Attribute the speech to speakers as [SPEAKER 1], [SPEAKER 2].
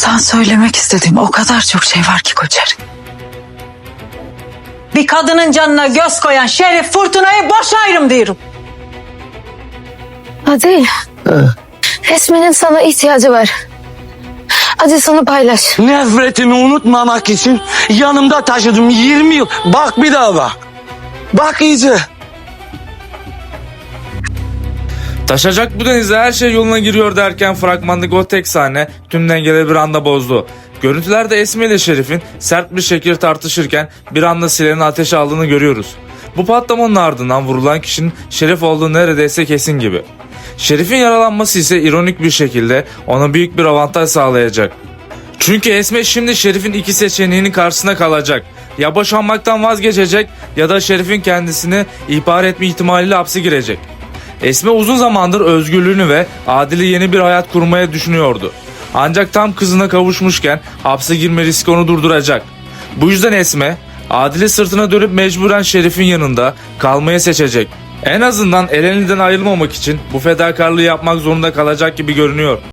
[SPEAKER 1] Sana söylemek istediğim o kadar çok şey var ki Koçer. Bir kadının canına göz koyan Şerif Fırtına'yı boşayırım diyorum.
[SPEAKER 2] Adil. Esme'nin sana ihtiyacı var. Acısını paylaş.
[SPEAKER 3] Nefretimi unutmamak için yanımda taşıdım 20 yıl. Bak bir daha bak. Bak iyice.
[SPEAKER 4] Taşacak bu denizde her şey yoluna giriyor derken fragmandaki o tek sahne tüm dengeleri bir anda bozdu. Görüntülerde Esme ile Şerif'in sert bir şekilde tartışırken bir anda silenin ateşe aldığını görüyoruz. Bu patlamanın ardından vurulan kişinin Şerif olduğu neredeyse kesin gibi. Şerif'in yaralanması ise ironik bir şekilde ona büyük bir avantaj sağlayacak. Çünkü Esme şimdi Şerif'in iki seçeneğinin karşısına kalacak. Ya boşanmaktan vazgeçecek ya da Şerif'in kendisini ihbar etme ihtimaliyle hapse girecek. Esme uzun zamandır özgürlüğünü ve adili yeni bir hayat kurmaya düşünüyordu. Ancak tam kızına kavuşmuşken hapse girme riski onu durduracak. Bu yüzden Esme, Adil'i sırtına dönüp mecburen Şerif'in yanında kalmayı seçecek. En azından Eleni'den ayrılmamak için bu fedakarlığı yapmak zorunda kalacak gibi görünüyor.